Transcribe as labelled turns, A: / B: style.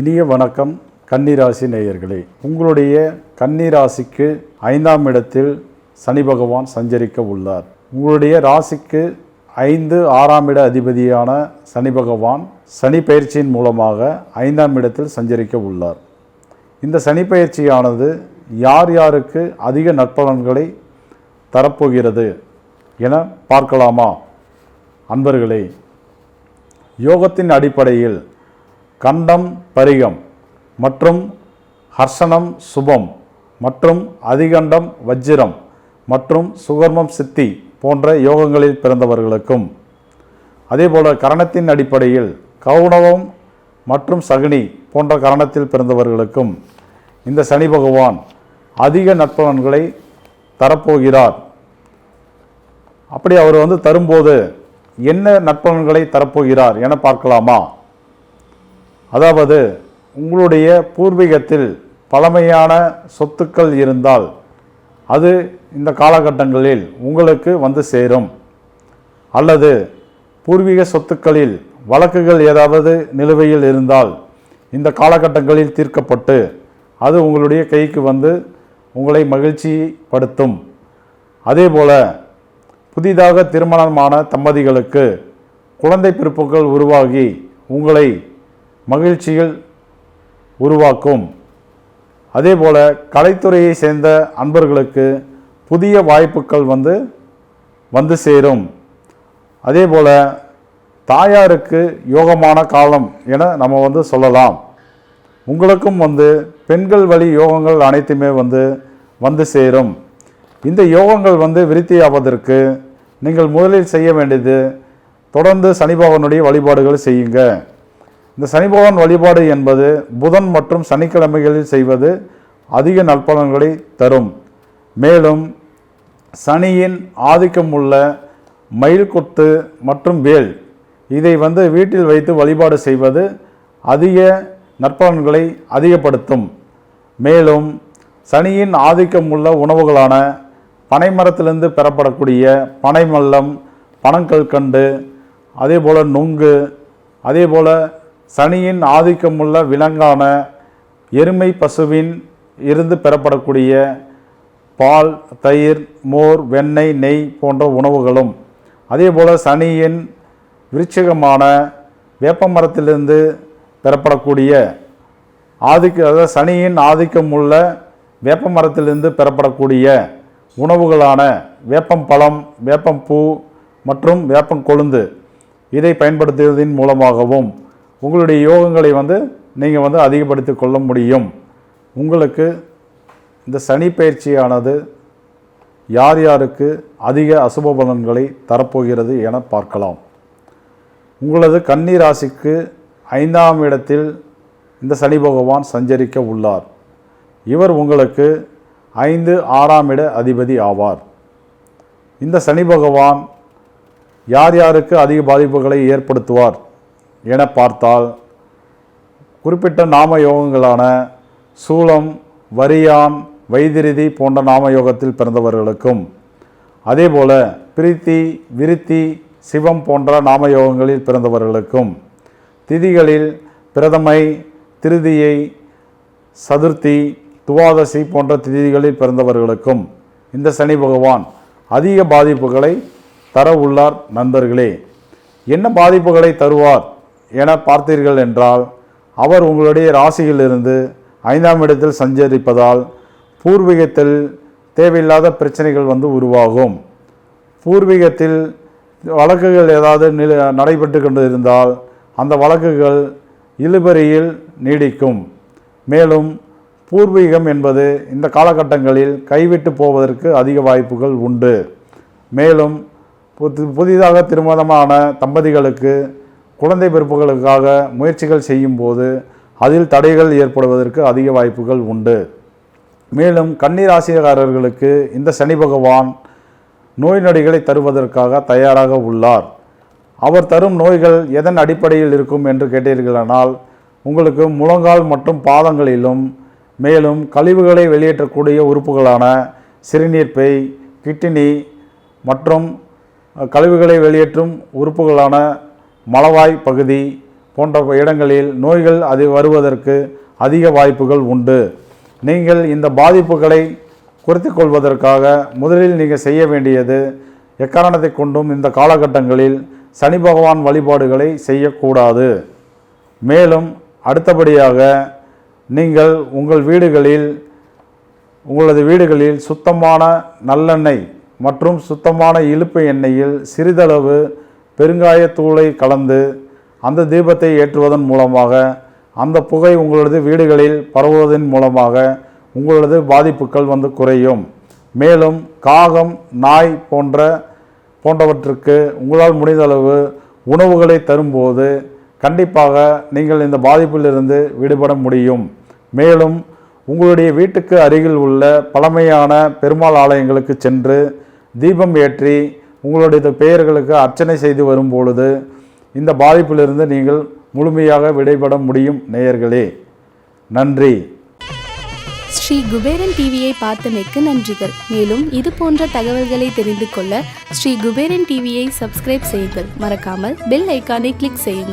A: இனிய வணக்கம் கன்னிராசி நேயர்களே. உங்களுடைய கன்னிராசிக்கு ஐந்தாம் இடத்தில் சனி பகவான் சஞ்சரிக்க உள்ளார். உங்களுடைய ராசிக்கு ஐந்து ஆறாம் இட அதிபதியான சனி பகவான் சனி பயிற்சியின் மூலமாக ஐந்தாம் இடத்தில் சஞ்சரிக்க உள்ளார். இந்த சனி பயிற்சியானது யார் யாருக்கு அதிக நற்பலன்களை தரப்போகிறது? என பார்க்கலாமா? அன்பர்களே யோகத்தின் அடிப்படையில் கண்டம் பரிகம் மற்றும் ஹர்ஷனம் சுபம் மற்றும் அதிகண்டம் வஜ்ரம் மற்றும் சுகர்மம் சித்தி போன்ற யோகங்களில் பிறந்தவர்களுக்கும் அதேபோல கரணத்தின் அடிப்படையில் கௌணவம் மற்றும் சகுனி போன்ற கரணத்தில் பிறந்தவர்களுக்கும் இந்த சனி பகவான் அதிக நற்பலன்களை தரப்போகிறார். அப்படி அவர் வந்து தரும்போது என்ன நற்பலன்களை தரப்போகிறார் என பார்க்கலாமா? அதாவது உங்களுடைய பூர்வீகத்தில் பழமையான சொத்துக்கள் இருந்தால் அது இந்த காலகட்டங்களில் உங்களுக்கு வந்து சேரும். அல்லது பூர்வீக சொத்துக்களில் வழக்குகள் ஏதாவது நிலுவையில் இருந்தால் இந்த காலகட்டங்களில் தீர்க்கப்பட்டு அது உங்களுடைய கைக்கு வந்து உங்களை மகிழ்ச்சிப்படுத்தும். அதேபோல் புதிதாக திருமணமான தம்பதிகளுக்கு குழந்தை பிறப்புகள் உருவாகி உங்களை மகிழ்ச்சியில் உருவாக்கும். அதேபோல் கலைத்துறையை சேர்ந்த அன்பர்களுக்கு புதிய வாய்ப்புகள் வந்து வந்து சேரும். அதேபோல தாயாருக்கு யோகமான காலம் என நம்ம வந்து சொல்லலாம். உங்களுக்கும் வந்து பெண்கள் வழி யோகங்கள் அனைத்துமே வந்து வந்து சேரும். இந்த யோகங்கள் வந்து விருத்தியாவதற்கு நீங்கள் முதலில் செய்ய வேண்டியது தொடர்ந்து சனி பகவானுடைய வழிபாடுகள் செய்யுங்க. இந்த சனி பகவான் வழிபாடு என்பது புதன் மற்றும் சனிக்கிழமைகளில் செய்வது அதிக நற்பலன்களை தரும். மேலும் சனியின் ஆதிக்கம் உள்ள மயில் கொத்து மற்றும் வேல் இதை வந்து வீட்டில் வைத்து வழிபாடு செய்வது அதிக நற்பலன்களை அதிகப்படுத்தும். மேலும் சனியின் ஆதிக்கம் உள்ள உணவுகளான பனைமரத்திலிருந்து பெறப்படக்கூடிய பனைமல்லம் பனங்கற்கண்டு அதே போல் நொங்கு அதே போல் சனியின் ஆதிக்கமுள்ள விலங்கான எருமை பசுவின் இருந்து பெறப்படக்கூடிய பால் தயிர் மோர் வெண்ணெய் நெய் போன்ற உணவுகளும் அதே போல் சனியின் விருச்சிகமான வேப்பமரத்திலிருந்து பெறப்படக்கூடிய ஆதிக்க அதாவது சனியின் ஆதிக்கம் உள்ள வேப்பமரத்திலிருந்து பெறப்படக்கூடிய உணவுகளான வேப்பம் பழம் வேப்பம் பூ மற்றும் வேப்பங்கொழுந்து இதை பயன்படுத்துவதன் மூலமாகவும் உங்களுடைய யோகங்களை வந்து நீங்கள் வந்து அதிகப்படுத்தி கொள்ள முடியும். உங்களுக்கு இந்த சனி பயிற்சியானது யார் யாருக்கு அதிக அசுப பலன்களை தரப்போகிறது என பார்க்கலாம். உங்களது கன்னி ராசிக்கு ஐந்தாம் இடத்தில் இந்த சனி பகவான் சஞ்சரிக்க உள்ளார். இவர் உங்களுக்கு ஐந்து ஆறாம் இட அதிபதி ஆவார். இந்த சனி பகவான் யார் யாருக்கு அதிக பாதிப்புகளை ஏற்படுத்துவார் என பார்த்தால் குறிப்பிட்ட நாம யோகங்களான சூலம் வரியான் வைதிருதி போன்ற நாம யோகத்தில் பிறந்தவர்களுக்கும் அதேபோல பிரீத்தி விருத்தி சிவம் போன்ற நாம யோகங்களில் பிறந்தவர்களுக்கும் திதிகளில் பிரதமை திருதியை சதுர்த்தி துவாதசி போன்ற திதிகளில் பிறந்தவர்களுக்கும் இந்த சனி பகவான் அதிக பாதிப்புகளை தர உள்ளார் நண்பர்களே. என்ன பாதிப்புகளை தருவார் என பார்த்தீர்கள் என்றால் அவர் உங்களுடைய ராசியிலிருந்து ஐந்தாம் இடத்தில் சஞ்சரிப்பதால் பூர்வீகத்தில் தேவையில்லாத பிரச்சனைகள் வந்து உருவாகும். பூர்வீகத்தில் வழக்குகள் ஏதாவது நில நடைபெற்று கொண்டு இருந்தால் அந்த வழக்குகள் இழுபறியில் நீடிக்கும். மேலும் பூர்வீகம் என்பது இந்த காலகட்டங்களில் கைவிட்டு போவதற்கு அதிக வாய்ப்புகள் உண்டு. மேலும் புது புதிதாக திருமணமான தம்பதிகளுக்கு குழந்தை பிறப்புகளுக்காக முயற்சிகள் செய்யும்போது அதில் தடைகள் ஏற்படுவதற்கு அதிக வாய்ப்புகள் உண்டு. மேலும் கன்னிராசிகாரர்களுக்கு இந்த சனி பகவான் நோய் நொடிகளை தருவதற்காக தயாராக உள்ளார். அவர் தரும் நோய்கள் எதன் அடிப்படையில் இருக்கும் என்று கேட்டீர்களானால் உங்களுக்கு முழங்கால் மற்றும் பாதங்களிலும் மேலும் கழிவுகளை வெளியேற்றக்கூடிய உறுப்புகளான சிறுநீர்ப்பை கிட்னி மற்றும் கழிவுகளை வெளியேற்றும் உறுப்புகளான மலவாய் பகுதி போன்ற இடங்களில் நோய்கள் அது வருவதற்கு அதிக வாய்ப்புகள் உண்டு. நீங்கள் இந்த பாதிப்புகளை குறைத்துக் கொள்வதற்காக முதலில் நீங்கள் செய்ய வேண்டியது எக்காரணத்தை கொண்டும் இந்த காலகட்டங்களில் சனி பகவான் வழிபாடுகளை செய்யக்கூடாது. மேலும் அடுத்தபடியாக நீங்கள் உங்கள் வீடுகளில் உங்களது வீடுகளில் சுத்தமான நல்லெண்ணெய் மற்றும் சுத்தமான இழுப்பு எண்ணெயில் சிறிதளவு பெருங்காயத்தூளை கலந்து அந்த தீபத்தை ஏற்றுவதன் மூலமாக அந்த புகை உங்களது வீடுகளில் பரவுவதன் மூலமாக உங்களது பாதிப்புகள் வந்து குறையும். மேலும் காகம் நாய் போன்ற போன்றவற்றுக்கு உங்களால் முடிந்தளவு உணவுகளை தரும்போது கண்டிப்பாக நீங்கள் இந்த பாதிப்பிலிருந்து விடுபட முடியும். மேலும் உங்களுடைய வீட்டுக்கு அருகில் உள்ள பழமையான பெருமாள் ஆலயங்களுக்கு சென்று தீபம் ஏற்றி உங்களுடைய பெயர்களுக்கு அர்ச்சனை செய்து வரும் பொழுது இந்த பாதிப்பிலிருந்து நீங்கள் முழுமையாக விடைபட முடியும் நேயர்களே. நன்றி.
B: ஸ்ரீ குபேரன் டிவியை பார்த்தமைக்கு நன்றிகள். மேலும் இது போன்ற தகவல்களை தெரிந்து கொள்ள ஸ்ரீ குபேரன் டிவியை சப்ஸ்கிரைப் செய்யுங்கள். மறக்காமல் பெல் ஐக்கானை கிளிக் செய்யுங்கள்.